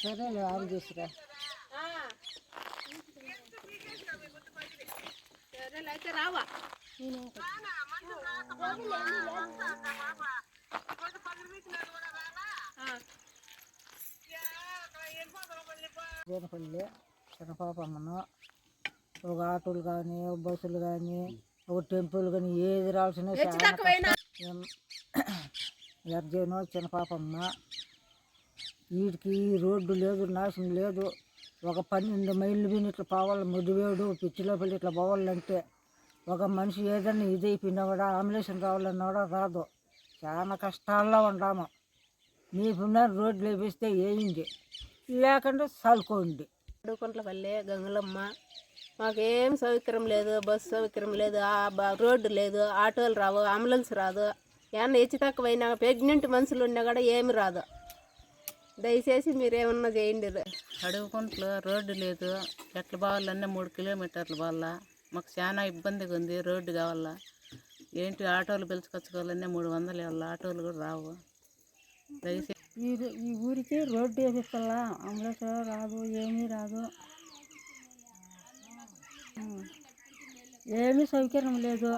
సరేలే చిన్న పాప సరేలే చిన్నపాపమ్మను ఒక ఆటోలు కానీ బస్సులు కానీ ఒక టెంపుల్ కానీ ఏది రావాల్సిన ఎర్జను చిన్నపాపమ్మ. వీటికి రోడ్డు లేదు నాశనం లేదు. ఒక పన్నెండు మైళ్ళు విని ఇట్లా పోవాలి ముదివేడు పిచ్చిలో పెళ్ళి ఇట్లా పోవాలంటే ఒక మనిషి ఏదైనా ఇదైపోయినా కూడా ఆంబులేషన్ రావాలన్నా కూడా రాదు. చాలా కష్టాల్లో ఉన్నాము మీకున్న రోడ్లు వేపిస్తే వేయింది లేకుండా చల్లుకోండి అడుగుకుంట్లపల్లి గంగులమ్మ మాకేం సౌకర్యం లేదు బస్సు సౌకర్యం లేదు రోడ్డు లేదు ఆటోలు రావు అంబులెన్స్ రాదు. ఏమన్నా హెచ్చు తక్కువైనా ప్రెగ్నెంట్ మనుషులు ఉన్నా కూడా ఏమి రాదు. దయచేసి మీరు ఏమన్నా చేయండి అడుగుకుంట్లో రోడ్డు లేదు ఎట్లా పోవాలన్నా మూడు కిలోమీటర్లు పోవాలా మాకు చాలా ఇబ్బందిగా ఉంది రోడ్డు కావాలా? ఏంటి ఆటోలు పిలుచుకొచ్చుకోవాలన్నా మూడు వందలు ఇవ్వాలి? ఆటోలు కూడా రావు. దయచేసి ఈ ఈ ఊరికి రోడ్డు వేపిస్తల్లా అంబులెన్స్ రాదు ఏమీ రాదు. ఏమీ సౌకర్యం లేదు.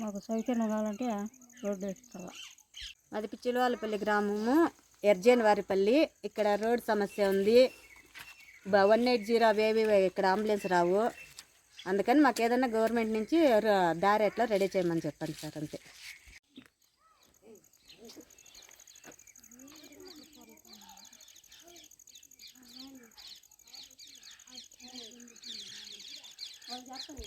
మాకు సౌకర్యం కావాలంటే రోడ్డు వేపిస్తల్లా అది పిచ్చిలవాళ్ళపల్లి గ్రామము ఎర్జన్ వారిపల్లి ఇక్కడ రోడ్ సమస్య ఉంది. వన్ ఎయిట్ జీరో అవేవి ఇక్కడ అంబులెన్స్ రావు. అందుకని మాకు ఏదైనా గవర్నమెంట్ నుంచి దారి ఎట్లా రెడీ చేయమని చెప్పండి సార్ అంతే. ワンジャッ。